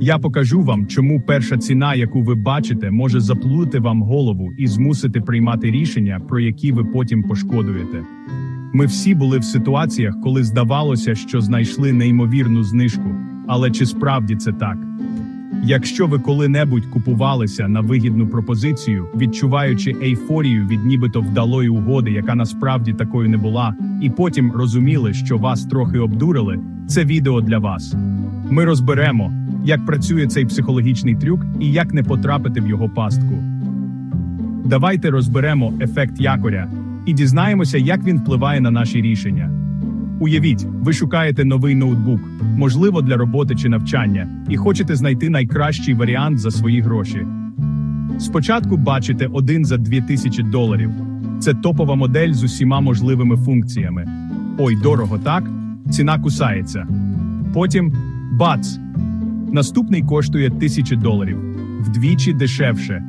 Я покажу вам, чому перша ціна, яку ви бачите, може заплутати вам голову і змусити приймати рішення, про які ви потім пошкодуєте. Ми всі були в ситуаціях, коли здавалося, що знайшли неймовірну знижку. Але чи справді це так? Якщо ви коли-небудь купувалися на вигідну пропозицію, відчуваючи ейфорію від нібито вдалої угоди, яка насправді такою не була, і потім розуміли, що вас трохи обдурили, це відео для вас. Ми розберемо, як працює цей психологічний трюк і як не потрапити в його пастку. Давайте розберемо ефект якоря і дізнаємося, як він впливає на наші рішення. Уявіть, ви шукаєте новий ноутбук, можливо, для роботи чи навчання, і хочете знайти найкращий варіант за свої гроші. Спочатку бачите один за 2000 доларів. Це топова модель з усіма можливими функціями. Ой, дорого, так? Ціна кусається. Потім бац! Наступний коштує 1000 доларів, вдвічі дешевше.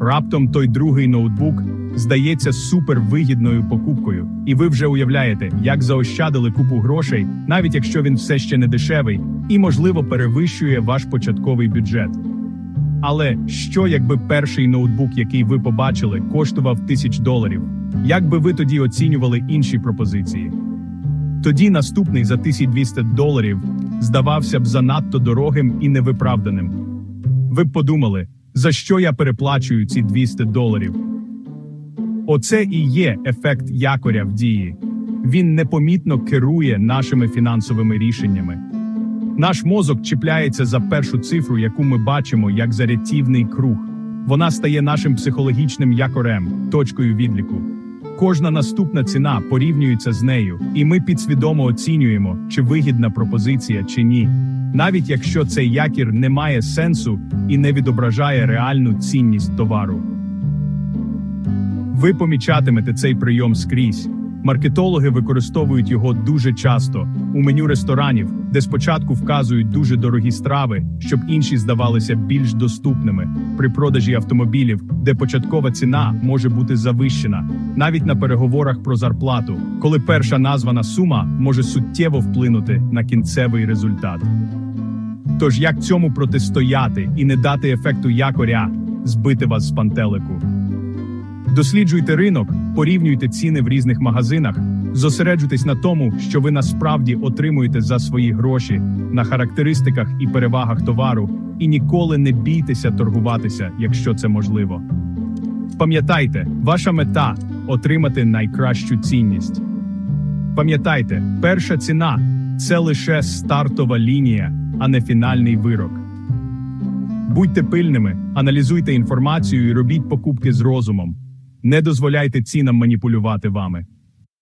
Раптом той другий ноутбук здається супервигідною покупкою, і ви вже уявляєте, як заощадили купу грошей, навіть якщо він все ще не дешевий, і, можливо, перевищує ваш початковий бюджет. Але що, якби перший ноутбук, який ви побачили, коштував тисяч доларів? Як би ви тоді оцінювали інші пропозиції? Тоді наступний за 1200 доларів здавався б занадто дорогим і невиправданим. Ви б подумали, за що я переплачую ці 200 доларів? Оце і є ефект якоря в дії. Він непомітно керує нашими фінансовими рішеннями. Наш мозок чіпляється за першу цифру, яку ми бачимо як за рятівний круг. Вона стає нашим психологічним якорем, точкою відліку. Кожна наступна ціна порівнюється з нею, і ми підсвідомо оцінюємо, чи вигідна пропозиція чи ні, навіть якщо цей якір не має сенсу і не відображає реальну цінність товару. Ви помічатимете цей прийом скрізь. Маркетологи використовують його дуже часто у меню ресторанів, де спочатку вказують дуже дорогі страви, щоб інші здавалися більш доступними, при продажі автомобілів, де початкова ціна може бути завищена, навіть на переговорах про зарплату, коли перша названа сума може суттєво вплинути на кінцевий результат. Тож як цьому протистояти і не дати ефекту якоря збити вас з пантелику? Досліджуйте ринок, порівнюйте ціни в різних магазинах, зосереджуйтесь на тому, що ви насправді отримуєте за свої гроші, на характеристиках і перевагах товару, і ніколи не бійтеся торгуватися, якщо це можливо. Пам'ятайте, ваша мета отримати найкращу цінність. Пам'ятайте, перша ціна це лише стартова лінія, а не фінальний вирок. Будьте пильними, аналізуйте інформацію і робіть покупки з розумом. Не дозволяйте цінам маніпулювати вами.